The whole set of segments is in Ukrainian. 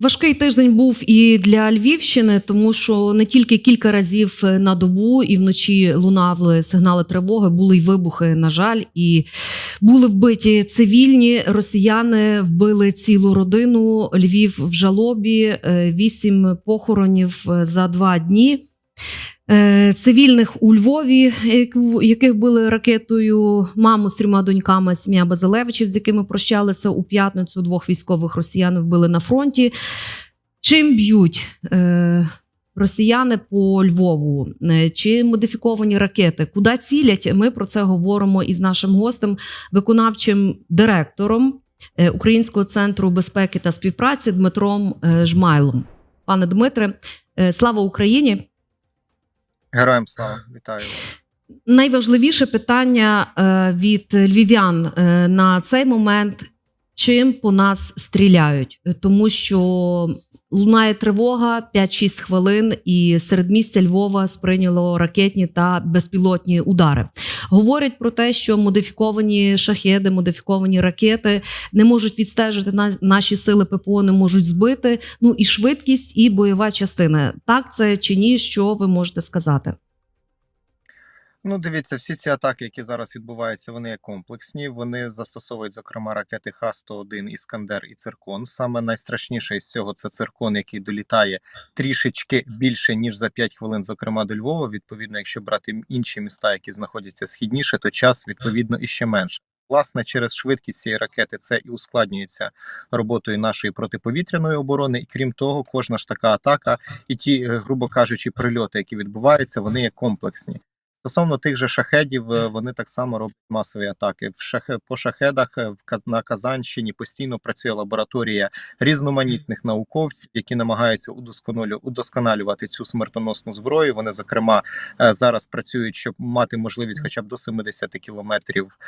Важкий тиждень був і для Львівщини, тому що не тільки кілька разів на добу і вночі лунали сигнали тривоги, були й вибухи, на жаль, і були вбиті цивільні. Росіяни вбили цілу родину. Львів в жалобі, е, вісім похоронів е, за два дні. Е, Цивільних у Львові, яких били ракетою маму з трьома доньками сім'я Базилевичів, з якими прощалися у п'ятницю. Двох військових росіян вбили на фронті. Чим б'ють е, росіяни по Львову? Е, Чи модифіковані ракети? Куди цілять? Ми про це говоримо із нашим гостем, виконавчим директором е, Українського центру безпеки та співпраці Дмитром Жмайлом. Пане Дмитре, слава Україні! Героям слава, вітаю. Найважливіше питання е, від львів'ян е, на цей момент: чим по нас стріляють, тому що лунає тривога 5-6 хвилин, і серед місця Львова сприйняло ракетні та безпілотні удари. Говорять про те, що модифіковані шахеди, модифіковані ракети не можуть відстежити на наші сили ППО, не можуть збити. Ну і швидкість, і бойова частина. Так це чи ні? Що ви можете сказати? Ну, дивіться, всі ці атаки, які зараз відбуваються, вони комплексні. Вони застосовують, зокрема, ракети Х-101, Іскандер і Циркон. Саме найстрашніше із цього це циркон, який долітає трішечки більше ніж за 5 хвилин, зокрема до Львова. Відповідно, якщо брати інші міста, які знаходяться східніше, то час відповідно іще менше. Власне, через швидкість цієї ракети це і ускладнюється роботою нашої протиповітряної оборони. І крім того, кожна ж така атака і ті, е, грубо кажучи, прильоти, які відбуваються, вони є комплексні. Стосовно тих же шахедів, е, вони так само роблять масові атаки. В шахе по шахедах е, на Казанщині постійно працює лабораторія різноманітних науковців, які намагаються удосконалю- удосконалювати цю смертоносну зброю. Вони, зокрема, е, зараз працюють, щоб мати можливість, хоча б до 70 кілометрів,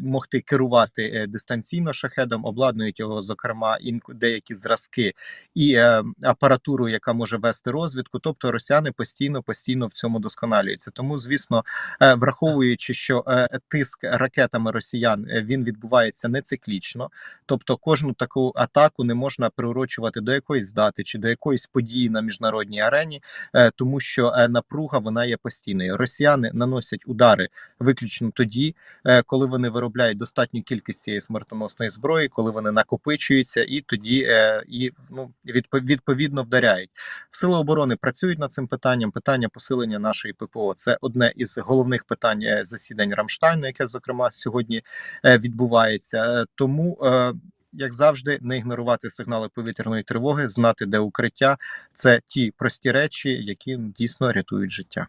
могти керувати дистанційно шахедом, обладнують його, зокрема, деякі зразки і апаратуру, яка може вести розвідку. Тобто росіяни постійно постійно в цьому досконалюються. Тому, звісно, е, враховуючи, що е, тиск ракетами росіян е, він відбувається не циклічно, тобто кожну таку атаку не можна приурочувати до якоїсь дати чи до якоїсь події на міжнародній арені, тому що напруга вона є постійною. Росіяни наносять удари виключно тоді, коли вони виробляють достатню кількість цієї смертоносної зброї, коли вони накопичуються, і тоді і ну відповідно вдаряють. Сили оборони працюють над цим питанням. Питання посилення нашої ППО це одне із головних питань е, засідань Рамштайну, яке зокрема сьогодні е, відбувається. Е, Тому. Як завжди, не ігнорувати сигнали повітряної тривоги, знати, де укриття це ті прості речі, які дійсно рятують життя.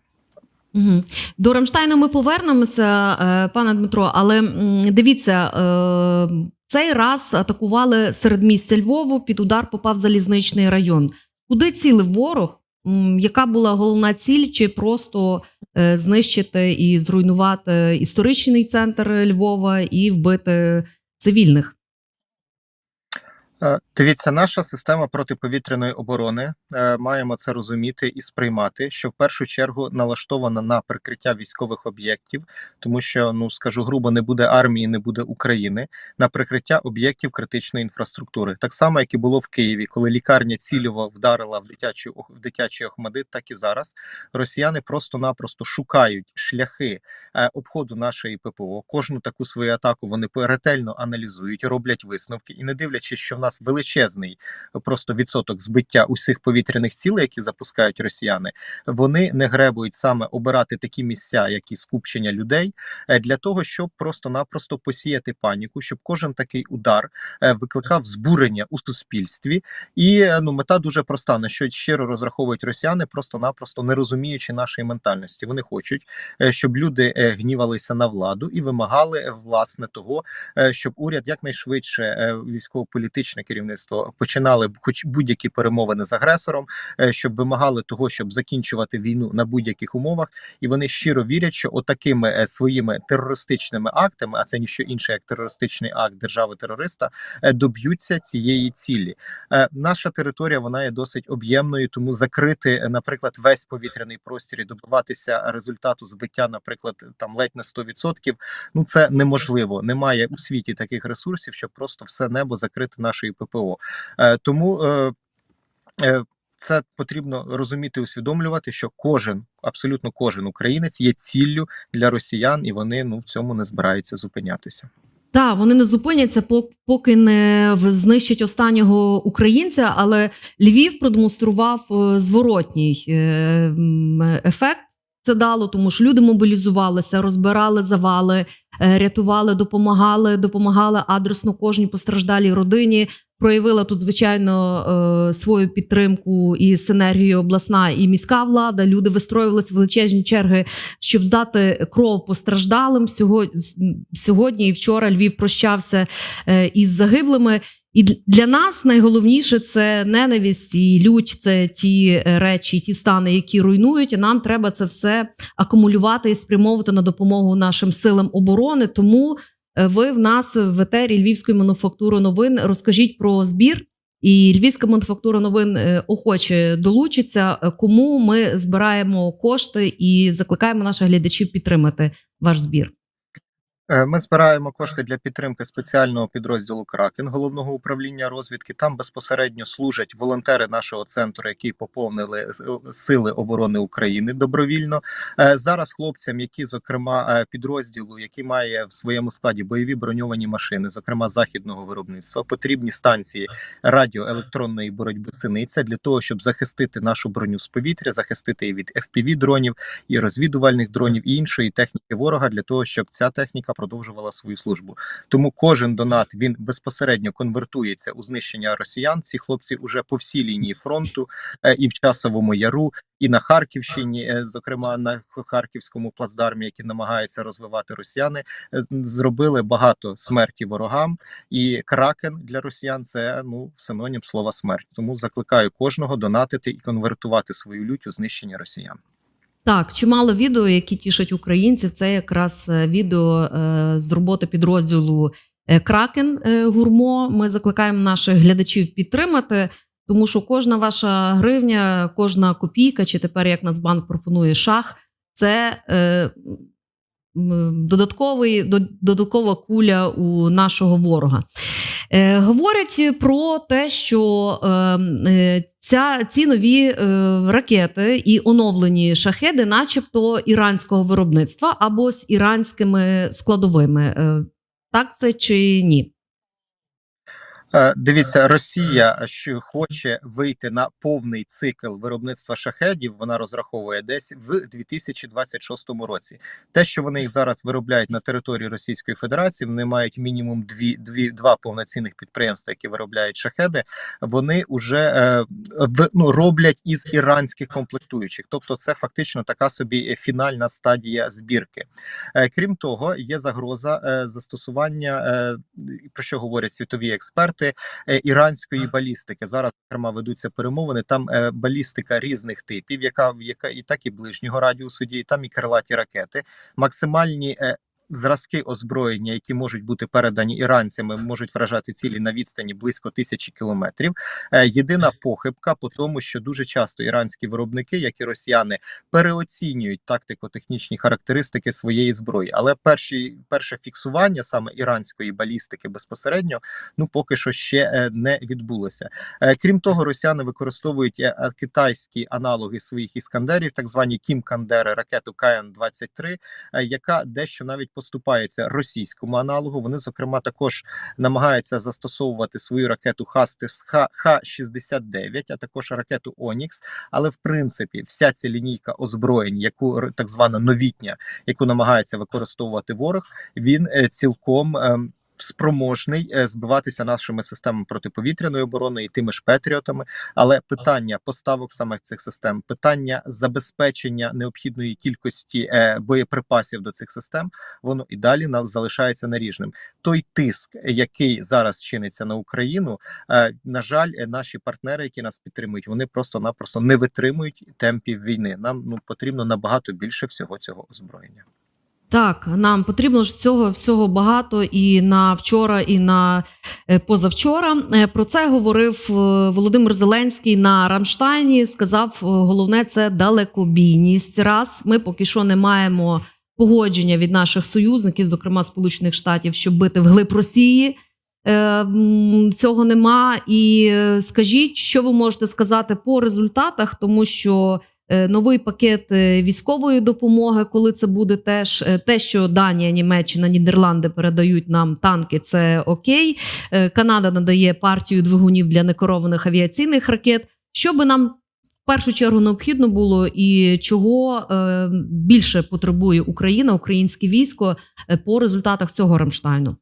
До Рамштайну ми повернемося, пане Дмитро, але дивіться, цей раз атакували серед місця Львову, під удар попав залізничний район. Куди цілив ворог? Яка була головна ціль? Чи просто е, знищити і зруйнувати історичний центр Львова і вбити цивільних? Е, Дивіться, наша система протиповітряної оборони е, маємо це розуміти і сприймати, що в першу чергу налаштована на прикриття військових об'єктів, тому що ну скажу грубо, не буде армії, не буде України на прикриття об'єктів критичної інфраструктури. Так само, як і було в Києві, коли лікарня цільово вдарила в дитячий ох- в дитячий Охмадит, так і зараз росіяни просто-напросто шукають шляхи е, обходу нашої ППО. Кожну таку свою атаку вони ретельно аналізують, роблять висновки, і не дивлячись, що в нас величезний е, просто відсоток збиття усіх повітряних цілей, які запускають росіяни, вони не гребують саме обирати такі місця, як і скупчення людей, е, для того, щоб просто-напросто посіяти паніку, щоб кожен такий удар е, викликав збурення у суспільстві. І ну мета дуже проста: на що щиро розраховують росіяни, просто-напросто не розуміючи нашої ментальності. Вони хочуть, щоб люди гнівалися на владу і вимагали власне того, щоб уряд якнайшвидше е, військово-політичне керівництво починали хоч будь-які перемовини з агресором, е, щоб вимагали того, щоб закінчувати війну на будь-яких умовах, і вони щиро вірять, що отакими е, своїми терористичними актами, а це ніщо інше як терористичний акт держави-терориста, е, доб'ються цієї цілі. Наша територія вона є досить об'ємною, тому закрити, наприклад, весь повітряний простір і добиватися результату збиття, наприклад, там ледь на 100%, ну це неможливо. Немає у світі таких ресурсів, щоб просто все небо закрити нашою нашої ППО. Е, Тому е, е, це потрібно розуміти, усвідомлювати, що кожен, абсолютно кожен українець є ціллю для росіян, і вони ну в цьому не збираються зупинятися. Так, вони не зупиняться, поки не знищать останнього українця. Але Львів продемонстрував зворотній ефект. Це дало, тому що люди мобілізувалися, розбирали завали, е, рятували, допомагали, допомагали адресно кожній постраждалій родині. Проявила тут, звичайно, е, свою підтримку і синергію обласна і міська влада. Люди вистроювалися в величезні черги, щоб здати кров постраждалим. Сьогодні, і вчора Львів прощався е, із загиблими. І для нас найголовніше це ненависть і лють. Це ті е, речі, ті стани, які руйнують. І нам треба це все акумулювати і спрямовувати на допомогу нашим силам оборони. Тому е, ви в нас в етері Львівської мануфактури новин розкажіть про збір. І Львівська мануфактура новин е, охоче долучиться. Кому ми збираємо кошти і закликаємо наших глядачів підтримати ваш збір. Е, Ми збираємо кошти для підтримки спеціального підрозділу Кракен головного управління розвідки. Там безпосередньо служать волонтери нашого центру, які поповнили сили оборони України добровільно. Е, Зараз хлопцям, які зокрема е, підрозділу, який має в своєму складі бойові броньовані машини, зокрема західного виробництва, потрібні станції радіоелектронної боротьби синиця для того, щоб захистити нашу броню з повітря, захистити її від fpv дронів і розвідувальних дронів і іншої техніки ворога для того, щоб ця техніка продовжувала свою службу. Тому кожен донат він безпосередньо конвертується у знищення росіян. Ці хлопці вже по всій лінії фронту е, і в часовому яру, і на Харківщині, е, зокрема на харківському плацдармі, які намагаються розвивати росіяни, е, зробили багато смерті ворогам. І кракен для росіян це ну синонім слова смерть. Тому закликаю кожного донатити і конвертувати свою лють у знищення росіян. Так, чимало відео, які тішать українців. Це якраз е, відео е, з роботи підрозділу е, Кракен Гурмо. Ми закликаємо наших глядачів підтримати, тому що кожна ваша гривня, кожна копійка, чи тепер як Нацбанк пропонує шах, це додатковий, додаткова куля у нашого ворога. Е, говорять про те, що е, е, ця, ці нові ракети і оновлені шахеди, начебто іранського виробництва або з іранськими складовими. Так це чи ні? Е, Дивіться, Росія, що хоче вийти на повний цикл виробництва шахедів, вона розраховує десь в 2026 році. Те, що вони їх зараз виробляють на території Російської Федерації, вони мають мінімум дві, дві два повноцінних підприємства, які виробляють шахеди. Вони вже е, ну, роблять із іранських комплектуючих. Тобто, це фактично така собі фінальна стадія збірки. Е, Крім того, є загроза е, застосування, е, про що говорять світові експерти, е, іранської балістики. Зараз зокрема ведуться перемовини. Там е, балістика різних типів, яка яка і так і ближнього радіусу діє, там і крилаті ракети, максимальні. Зразки озброєння, які можуть бути передані іранцями, можуть вражати цілі на відстані близько тисячі кілометрів. Е, Єдина похибка по тому, що дуже часто іранські виробники, як і росіяни, переоцінюють тактико-технічні характеристики своєї зброї. Але перші перше фіксування саме іранської балістики безпосередньо ну поки що ще е, не відбулося. Е, Крім того, росіяни використовують китайські аналоги своїх іскандерів, так звані Кім-Кандери, ракету КН-23, е, яка дещо навіть поступається російському аналогу. Вони, зокрема, також намагаються застосовувати свою ракету Хастис Х- Х-69, а також ракету Онікс. Але в принципі, вся ця лінійка озброєнь, яку так звана новітня, яку намагається використовувати ворог, він е, цілком. Спроможний е, збиватися нашими системами протиповітряної оборони і тими ж петріотами, але питання поставок саме цих систем, питання забезпечення необхідної кількості е, боєприпасів до цих систем, воно і далі на- залишається наріжним. Той тиск, який зараз чиниться на Україну, е, на жаль, наші партнери, які нас підтримують, вони просто-напросто не витримують темпів війни. Нам ну потрібно набагато більше всього цього озброєння. Так, нам потрібно ж цього всього багато і на вчора, і на е, позавчора. Е, Про це говорив е, Володимир Зеленський на Рамштайні. Сказав, головне це далекобійність. Раз ми поки що не маємо погодження від наших союзників, зокрема Сполучених Штатів, щоб бити вглиб Росії. Цього нема. І скажіть, що ви можете сказати по результатах, тому що новий пакет е, військової допомоги, коли це буде теж е, те, що Данія, Німеччина, Нідерланди передають нам танки, це окей. Е, Канада надає партію двигунів для некерованих авіаційних ракет. Що би нам в першу чергу необхідно було, і чого е, більше потребує Україна, українське військо е, по результатах цього Рамштайну?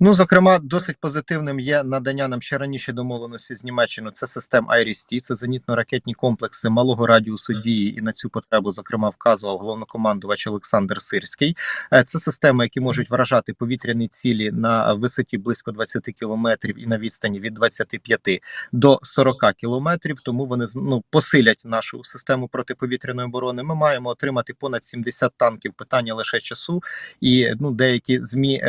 Ну, зокрема, досить позитивним є надання нам ще раніше домовленості з Німеччиною. Це систем IRIS-T, це зенітно-ракетні комплекси малого радіусу дії, і на цю потребу, зокрема, вказував головнокомандувач Олександр Сирський. Е, Це системи, які можуть вражати повітряні цілі на висоті близько 20 кілометрів і на відстані від 25 до 40 кілометрів. Тому вони ну, посилять нашу систему протиповітряної оборони. Ми маємо отримати понад 70 танків. Питання лише часу, і ну деякі змі.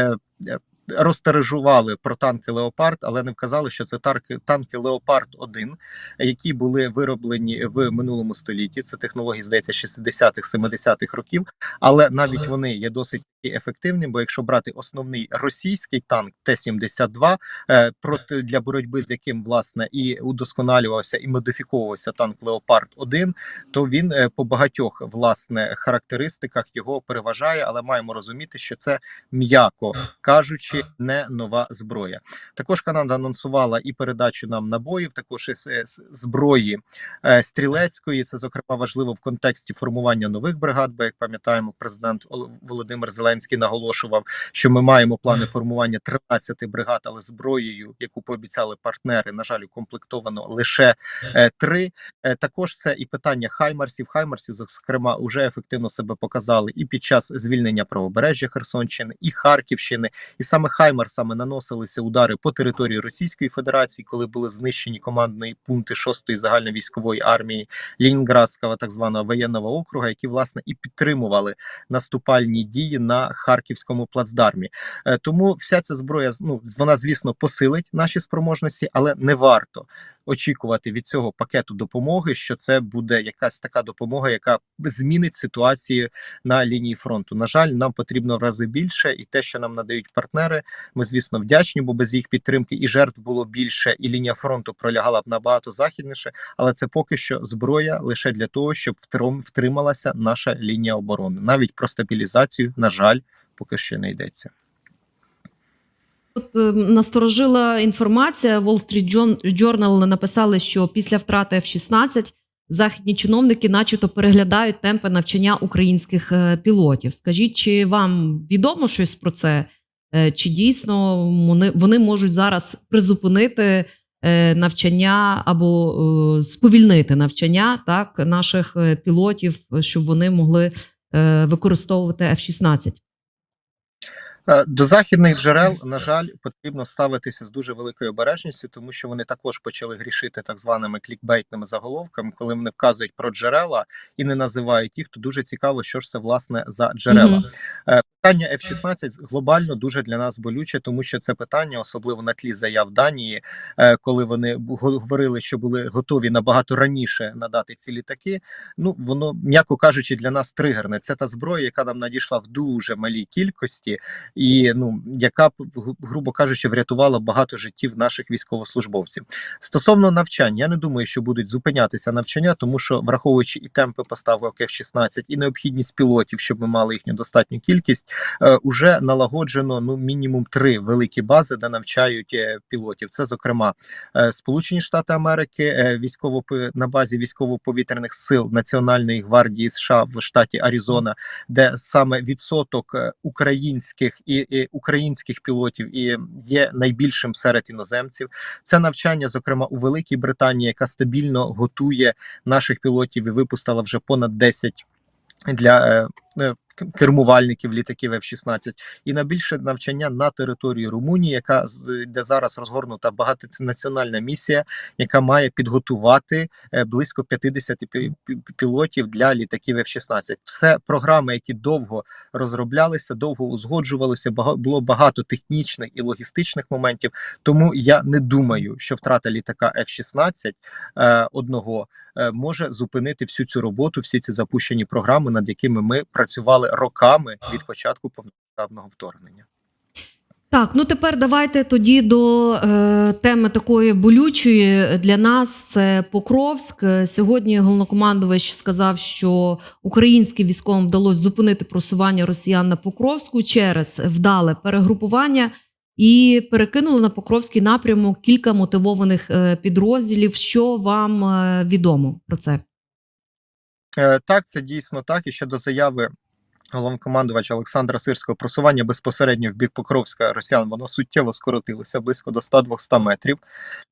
Розтережували про танки Леопард, але не вказали, що це тарки, танки Леопард 1 які були вироблені в минулому столітті. Це технології, здається, 60-х, 70-х років. Але навіть вони є досить ефективними, бо якщо брати основний російський танк Т-72, е, проти для боротьби з яким власне і удосконалювався і модифіковувався танк Леопард 1 то він е, по багатьох власне характеристиках його переважає, але маємо розуміти, що це м'яко кажучи, не нова зброя. Також Канада анонсувала і передачу нам набоїв, також зброї е, стрілецької. Це зокрема важливо в контексті формування нових бригад. Бо як пам'ятаємо, президент Ол- Володимир Зеленський наголошував, що ми маємо плани формування 13 бригад, але зброєю, яку пообіцяли партнери, на жаль, укомплектовано лише е, три. Е, Також це і питання Хаймарсів. Хаймарсі, зокрема, вже ефективно себе показали і під час звільнення правобережжя Херсонщини, і Харківщини, і саме Хаймарсами наносилися удари по території Російської Федерації, коли були знищені командні пункти 6-ї загальновійськової армії Лінінградського так званого воєнного округа, які власне і підтримували наступальні дії на харківському плацдармі. Е, Тому вся ця зброя ну вона, звісно, посилить наші спроможності, але не варто очікувати від цього пакету допомоги, що це буде якась така допомога, яка змінить ситуацію на лінії фронту. На жаль, нам потрібно в рази більше, і те, що нам надають партнери, ми звісно вдячні, бо без їх підтримки і жертв було більше, і лінія фронту пролягала б набагато західніше. Але це поки що зброя лише для того, щоб втрималася наша лінія оборони. Навіть про стабілізацію, на жаль, поки що не йдеться. Тут е, насторожила інформація. Wall Street Jour- Journal написали, що після втрати F-16 західні чиновники, начебто, переглядають темпи навчання українських е, пілотів. Скажіть, чи вам відомо щось про це? Е, Чи дійсно вони, можуть зараз призупинити е, навчання або сповільнити навчання так наших пілотів, щоб вони могли використовувати F-16? Е, До західних джерел, на жаль, потрібно ставитися з дуже великою обережністю, тому що вони також почали грішити так званими клікбейтними заголовками, коли вони вказують про джерела і не називають їх, то дуже цікаво, що ж це власне за джерела. Мгм. Е, Питання F-16 глобально дуже для нас болюче, тому що це питання, особливо на тлі заяв Данії, е, коли вони говорили, що були готові набагато раніше надати ці літаки. Ну воно, м'яко кажучи, для нас тригерне. Це та зброя, яка нам надійшла в дуже малій кількості, і ну яка грубо кажучи, врятувала багато життів наших військовослужбовців. Стосовно навчань, я не думаю, що будуть зупинятися навчання, тому що враховуючи і темпи поставок F-16, і необхідність пілотів, щоб ми мали їхню достатню кількість, е, уже налагоджено ну мінімум три великі бази, де навчають е, пілотів. Це зокрема е, Сполучені Штати Америки, е, військово на базі військово-повітряних сил Національної гвардії США в штаті Аризона, де саме відсоток е, українських і, і українських пілотів і є найбільшим серед іноземців. Це навчання, зокрема у Великій Британії, яка стабільно готує наших пілотів і випустила вже понад 10 для е, е, кермувальників літаків F-16 і на більше навчання на території Румунії, яка де зараз розгорнута багатонаціональна місія, яка має підготувати е, близько 50 пі- пі- пілотів для літаків F-16. Все програми, які довго розроблялися, довго узгоджувалися. було багато технічних і логістичних моментів. Тому я не думаю, що втрата літака F-16 е, одного е, може зупинити всю цю роботу, всі ці запущені програми, над якими ми працювали роками від початку повномасштабного вторгнення. Так, ну тепер давайте тоді до е, теми такої болючої для нас. Це Покровськ. Сьогодні головнокомандувач сказав, що українським військовим вдалося зупинити просування росіян на Покровську через вдале перегрупування і перекинули на Покровський напрямок кілька мотивованих е, підрозділів. Що вам е, відомо про це? Е, Так, це дійсно так. І щодо заяви головнокомандувача Олександра Сирського просування безпосередньо в бік Покровська росіян, воно суттєво скоротилося близько до 100-200 метрів.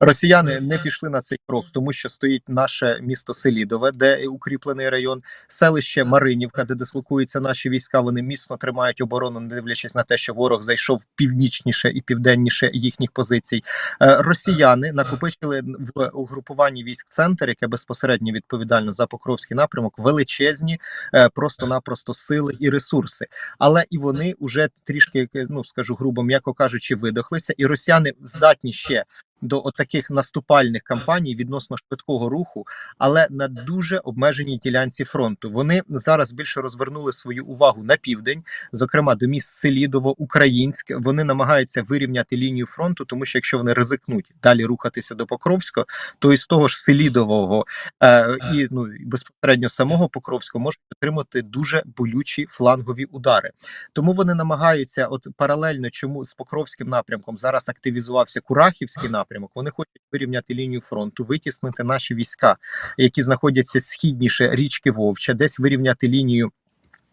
Росіяни не пішли на цей крок, тому що стоїть наше місто Селідове, де укріплений район, селище Маринівка, де дислокуються наші війська. Вони міцно тримають оборону, не дивлячись на те, що ворог зайшов північніше і південніше їхніх позицій. Е, Росіяни накопичили в угрупуванні військ центр, яке безпосередньо відповідально за Покровський напрямок, величезні е, просто-напросто сили і ресурси. Але і вони вже трішки, ну скажу грубо, м'яко кажучи, видохлися, і росіяни здатні ще. До таких наступальних кампаній відносно швидкого руху, але на дуже обмеженій ділянці фронту. Вони зараз більше розвернули свою увагу на південь, зокрема до міст Селідово, Українськ. Вони намагаються вирівняти лінію фронту, тому що якщо вони ризикнуть далі рухатися до Покровського, то із того ж Селідового е, і ну безпосередньо самого Покровського можуть отримати дуже болючі флангові удари. Тому вони намагаються, от паралельно, чому з Покровським напрямком зараз активізувався Курахівський напрямок. Вони хочуть вирівняти лінію фронту, витіснити наші війська, які знаходяться східніше річки Вовча, десь вирівняти лінію.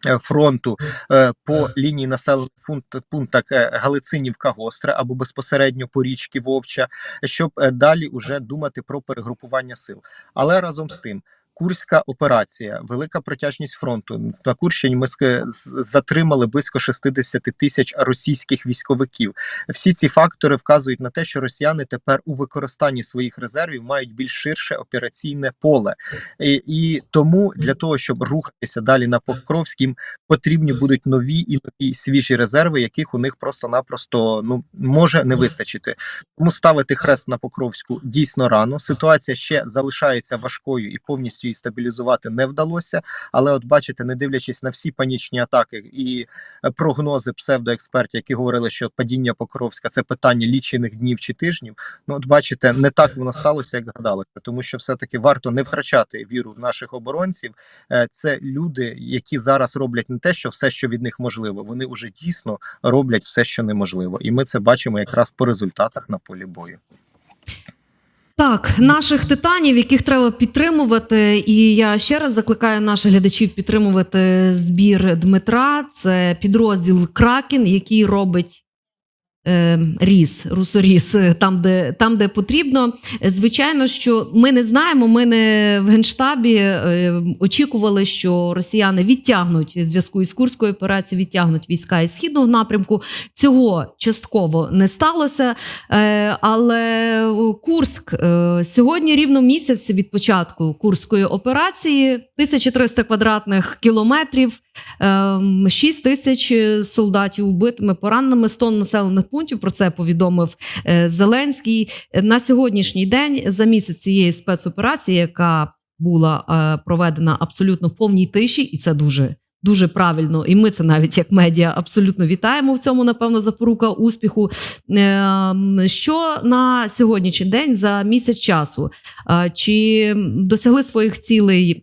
е, Фронту е, по лінії населених пункт- пунктах е, Галицинівка Гостра або безпосередньо по річці Вовча, щоб далі уже думати про перегрупування сил. Але разом з тим, Курська операція, велика протяжність фронту. На Курщині ми затримали близько 60 тисяч російських військовиків. Всі ці фактори вказують на те, що росіяни тепер у використанні своїх резервів мають більш ширше операційне поле, і, і тому для того, щоб рухатися далі на Покровськ, їм потрібні будуть нові і нові свіжі резерви, яких у них просто-напросто ну може не вистачити. Тому ставити хрест на Покровську дійсно рано. Ситуація ще залишається важкою і повністю її стабілізувати не вдалося. Але, от бачите, не дивлячись на всі панічні атаки і е, прогнози псевдоекспертів, які говорили, що падіння Покровська це питання лічених днів чи тижнів. Ну, от бачите, не так воно сталося, як гадалося, тому що все-таки варто не втрачати віру в наших оборонців. Е, Це люди, які зараз роблять не те, що все, що від них можливо, вони вже дійсно роблять все, що неможливо, і ми це бачимо якраз по результатах на полі бою. Так, наших титанів, яких треба підтримувати, і я ще раз закликаю наших глядачів підтримувати збір Дмитра. Це підрозділ Кракен, який робить. Е, Ріс, русоріс, е, там де, там, де потрібно. Звичайно, що ми не знаємо. Ми не в генштабі е, очікували, що росіяни відтягнуть в зв'язку із курською операцією, відтягнуть війська із східного напрямку. Цього частково не сталося. Е, Але Курськ е, сьогодні рівно місяць від початку курської операції, 1300 квадратних кілометрів, 6 тисяч солдатів убитими, пораненими, 100 населених пунктів. Про це повідомив е, Зеленський. На сьогоднішній день за місяць цієї спецоперації, яка була е, проведена абсолютно в повній тиші, і це дуже. Дуже правильно, і ми це навіть як медіа абсолютно вітаємо в цьому. Напевно, запорука успіху. Ем, Що на сьогоднішній день за місяць часу? Е, Чи досягли своїх цілей е,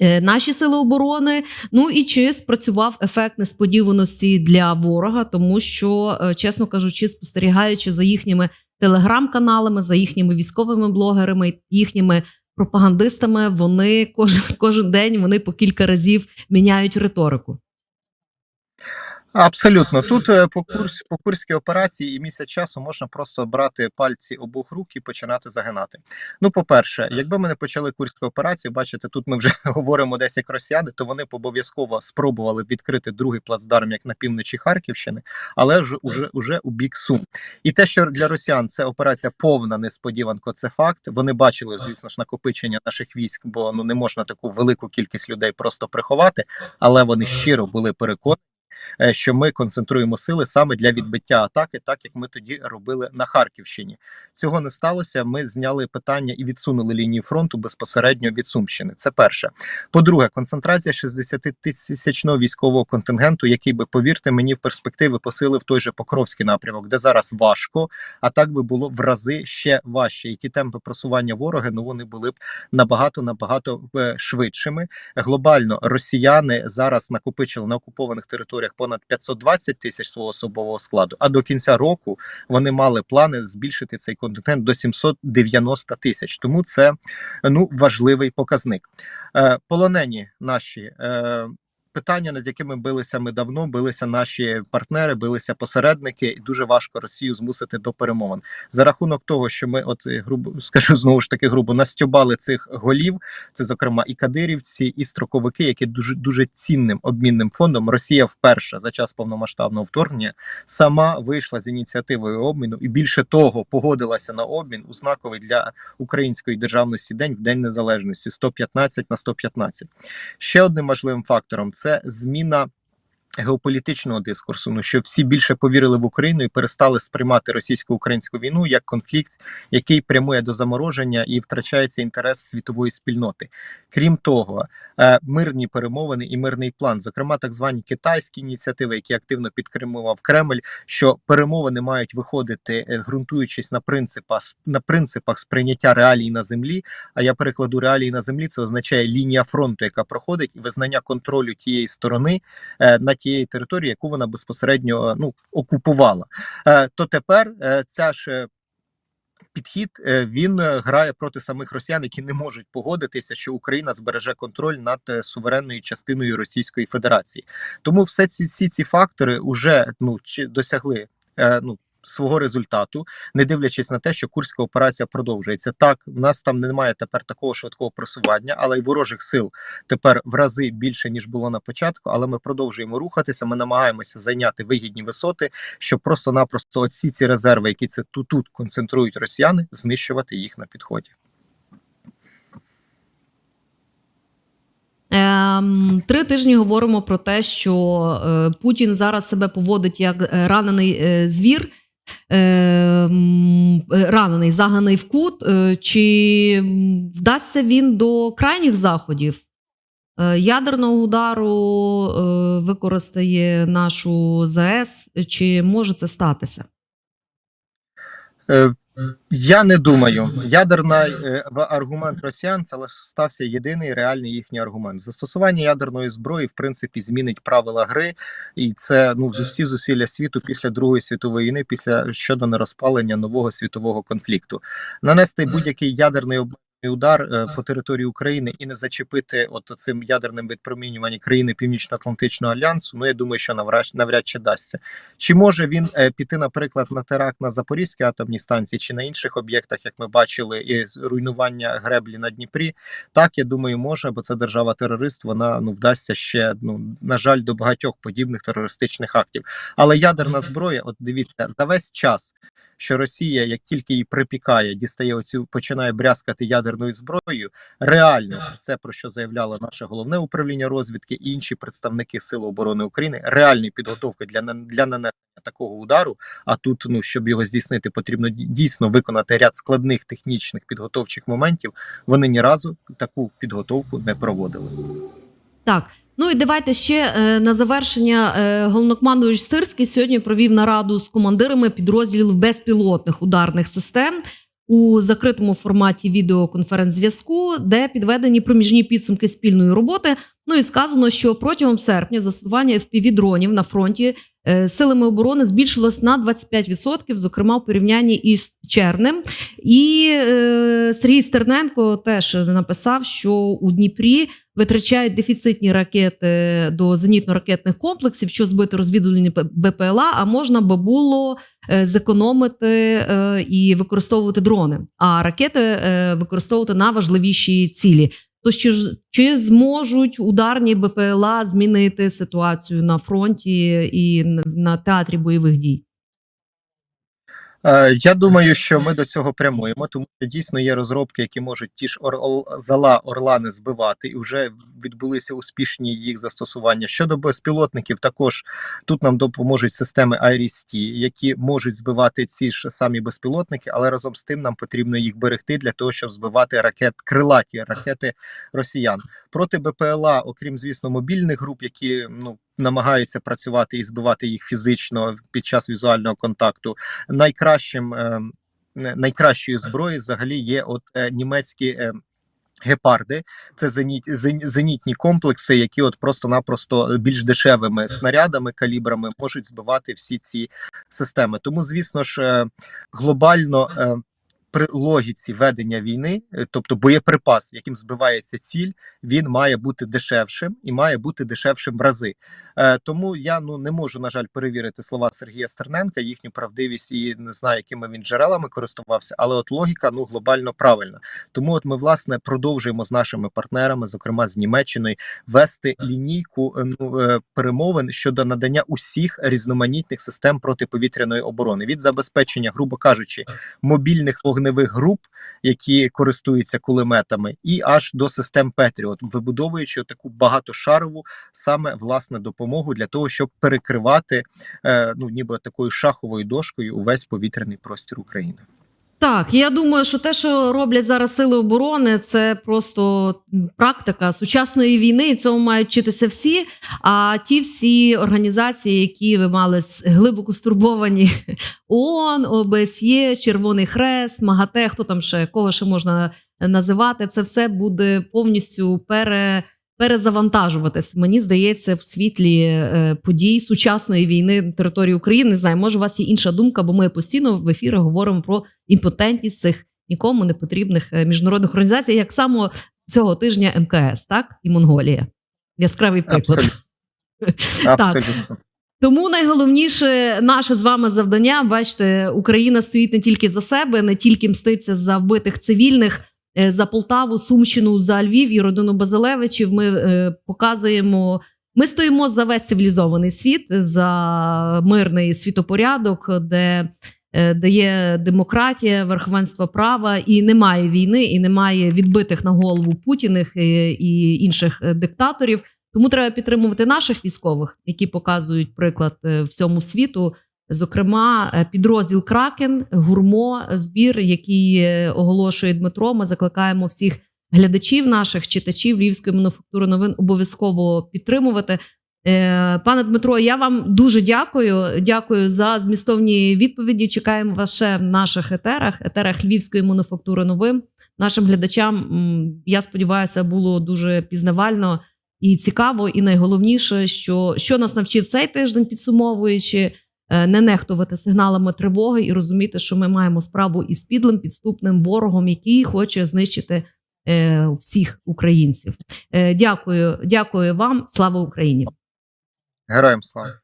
наші сили оборони? Ну і чи спрацював ефект несподіваності для ворога? Тому що, е, чесно кажучи, спостерігаючи за їхніми телеграм-каналами, за їхніми військовими блогерами, їхніми пропагандистами, вони кожен, кожен день вони по кілька разів міняють риторику. Абсолютно, тут е, по курс по курській операції і місяць часу можна просто брати пальці обох рук і починати загинати. Ну, по-перше, якби ми не почали курську операцію, бачите, тут ми вже говоримо десь як росіяни, то вони б обов'язково спробували відкрити другий плацдарм, як на півночі Харківщини, але ж уже уже у бік Сум. І те, що для росіян це операція повна несподіванка, це факт. Вони бачили, звісно ж, накопичення наших військ, бо ну не можна таку велику кількість людей просто приховати, але вони щиро були переконані що ми концентруємо сили саме для відбиття атаки, так як ми тоді робили на Харківщині. Цього не сталося. Ми зняли питання і відсунули лінію фронту безпосередньо від Сумщини. Це перше. По-друге, концентрація 60-тисячного військового контингенту, який би, повірте мені, в перспективи посилив той же Покровський напрямок, де зараз важко, а так би було в рази ще важче. І ті темпи просування ворога ну вони були б набагато набагато е, швидшими. Глобально росіяни зараз накопичили на окупованих територіях понад 520 тисяч свого особового складу. А до кінця року вони мали плани збільшити цей контингент до 790 тисяч. Тому це ну важливий показник. Е, полонені наші. Питання, над якими билися ми давно, билися наші партнери, билися посередники, і дуже важко Росію змусити до перемовин за рахунок того, що ми, от е, грубо скажу знову ж таки, грубо настюбали цих голів. Це зокрема і кадирівці, і строковики, які дуже дуже цінним обмінним фондом. Росія вперше за час повномасштабного вторгнення сама вийшла з ініціативою обміну, і більше того, погодилася на обмін у знаковий для української державності день в день незалежності 115 на 115. Ще одним важливим фактором це зміна. Геополітичного дискурсу, ну що всі більше повірили в Україну і перестали сприймати російсько-українську війну як конфлікт, який прямує до замороження і втрачається інтерес світової спільноти. Крім того, е, мирні перемовини і мирний план, зокрема так звані китайські ініціативи, які активно підтримував Кремль, що перемовини мають виходити, е, ґрунтуючись на принципах на принципах сприйняття реалій на землі. А я перекладу реалії на землі. Це означає лінія фронту, яка проходить, визнання контролю тієї сторони е, на тієї території, яку вона безпосередньо ну окупувала. Е, то тепер е, ця ж. е, Підхід він грає проти самих росіян, які не можуть погодитися, що Україна збереже контроль над суверенною частиною Російської Федерації. Тому все ці всі ці фактори вже ну чи досягли ну свого результату, не дивлячись на те, що курська операція продовжується. Так, в нас там немає тепер такого швидкого просування, але й ворожих сил тепер в рази більше ніж було на початку. Але ми продовжуємо рухатися. Ми намагаємося зайняти вигідні висоти, щоб просто-напросто всі ці резерви, які це тут, тут концентрують росіяни, знищувати їх на підході. Ем, Три тижні говоримо про те, що е, Путін зараз себе поводить як е, ранений е, звір, ранений, заганий в кут. Е, Чи вдасться він до крайніх заходів? Е, Ядерного удару е, використає нашу ЗАЕС, чи може це статися? Я не думаю. Ядерний е, аргумент росіян це лише стався єдиний реальний їхній аргумент. Застосування ядерної зброї, в принципі, змінить правила гри, і це ну всі зусилля світу після Другої світової війни, після щодо нерозпалення нового світового конфлікту. Нанести будь-який ядерний об- удар е, по території України і не зачепити от цим ядерним відпромінюванням країни Північно-Атлантичного альянсу. Ну я думаю, що навряд навряд чи дасться. Чи може він е, піти, наприклад, на теракт на Запорізькій атомній станції чи на інших об'єктах, як ми бачили, і руйнування греблі на Дніпрі? Так, я думаю, може, бо це держава-терорист. Вона ну вдасться ще ну на жаль до багатьох подібних терористичних актів. Але ядерна зброя, от дивіться, за весь час. Що Росія, як тільки її припікає, дістає оцю, починає брязкати ядерною зброєю. Реально, це про що заявляло наше головне управління розвідки і інші представники Сил оборони України. Реальної підготовки для для нанесення такого удару. А тут, ну щоб його здійснити, потрібно дійсно виконати ряд складних технічних підготовчих моментів. Вони ні разу таку підготовку не проводили. Так, ну і давайте ще е, на завершення. Е, головнокомандуючий Сирський сьогодні провів нараду з командирами підрозділів безпілотних ударних систем у закритому форматі відеоконференц-зв'язку, де підведені проміжні підсумки спільної роботи. Ну і сказано, що протягом серпня застосування FPV-дронів на фронті е, силами оборони збільшилось на 25%, зокрема в порівнянні із червнем. І е, Сергій Стерненко теж написав, що у Дніпрі витрачають дефіцитні ракети до зенітно-ракетних комплексів, що збити розвідувальні БПЛА, а можна би було е, зекономити е, і використовувати дрони, а ракети е, використовувати на важливіші цілі. То чи, чи зможуть ударні БПЛА змінити ситуацію на фронті і на театрі бойових дій? Е, Я думаю, що ми до цього прямуємо, тому що дійсно є розробки, які можуть ті ж орл- зала Орлани збивати, і вже відбулися успішні їх застосування. Щодо безпілотників, також тут нам допоможуть системи IRIS-T, які можуть збивати ці ж самі безпілотники, але разом з тим нам потрібно їх берегти для того, щоб збивати ракет крилаті ракети росіян проти БПЛА, окрім звісно, мобільних груп, які ну намагаються працювати і збивати їх фізично під час візуального контакту. Найкращим е, найкращою зброєю взагалі є от е, німецькі. Е, Гепарди це зеніт, зенітні комплекси, які от просто-напросто більш дешевими снарядами, калібрами можуть збивати всі ці системи. Тому, звісно ж, глобально при логіці ведення війни, е, тобто боєприпас, яким збивається ціль, він має бути дешевшим і має бути дешевшим в рази. Е, тому я ну не можу на жаль перевірити слова Сергія Стерненка, їхню правдивість і не знаю, якими він джерелами користувався, але от логіка ну глобально правильна. Тому от ми власне продовжуємо з нашими партнерами, зокрема з Німеччиною, вести лінійку е, ну, е, перемовин щодо надання усіх різноманітних систем протиповітряної оборони від забезпечення, грубо кажучи, мобільних вогневих груп, які користуються кулеметами, і аж до систем Петріот, вибудовуючи таку багатошарову саме власне допомогу для того, щоб перекривати е, ну ніби такою шаховою дошкою увесь повітряний простір України. Так, я думаю, що те, що роблять зараз сили оборони, це просто практика сучасної війни, і цьому мають вчитися всі. А ті всі організації, які ви мали глибоко стурбовані ООН, ОБСЄ, Червоний Хрест, МАГАТЕ, хто там ще кого ще можна називати, це все буде повністю пере. Перезавантажуватись, мені здається, в світлі е, подій сучасної війни на території України. Не знаю, може, у вас є інша думка, бо ми постійно в ефірах говоримо про імпотентність цих нікому не потрібних е, міжнародних організацій, як само цього тижня МКС, так і Монголія. Яскравий приклад. Абсолютно. Абсолютно. Тому найголовніше наше з вами завдання. Бачите, Україна стоїть не тільки за себе, не тільки мститься за вбитих цивільних. Е, За Полтаву, Сумщину, за Львів і родину Базилевичів. Ми е, показуємо. Ми стоїмо за весь цивілізований світ, за мирний світопорядок, де, е, де є демократія, верховенство права, і немає війни, і немає відбитих на голову путіних і, і інших диктаторів. Тому треба підтримувати наших військових, які показують приклад всьому світу. Зокрема, е, підрозділ Кракен, гурмо, збір, який е, оголошує Дмитро. Ми закликаємо всіх глядачів, наших читачів Львівської мануфактури новин обов'язково підтримувати. Е, Пане Дмитро, я вам дуже дякую. Дякую за змістовні відповіді. Чекаємо вас ще в наших етерах, етерах Львівської мануфактури новин. Нашим глядачам я сподіваюся, було дуже пізнавально і цікаво. І найголовніше, що, що нас навчив цей тиждень, підсумовуючи, не нехтувати сигналами тривоги і розуміти, що ми маємо справу із підлим підступним ворогом, який хоче знищити е, всіх українців. Е, Дякую, дякую вам. Слава Україні! Героям слава.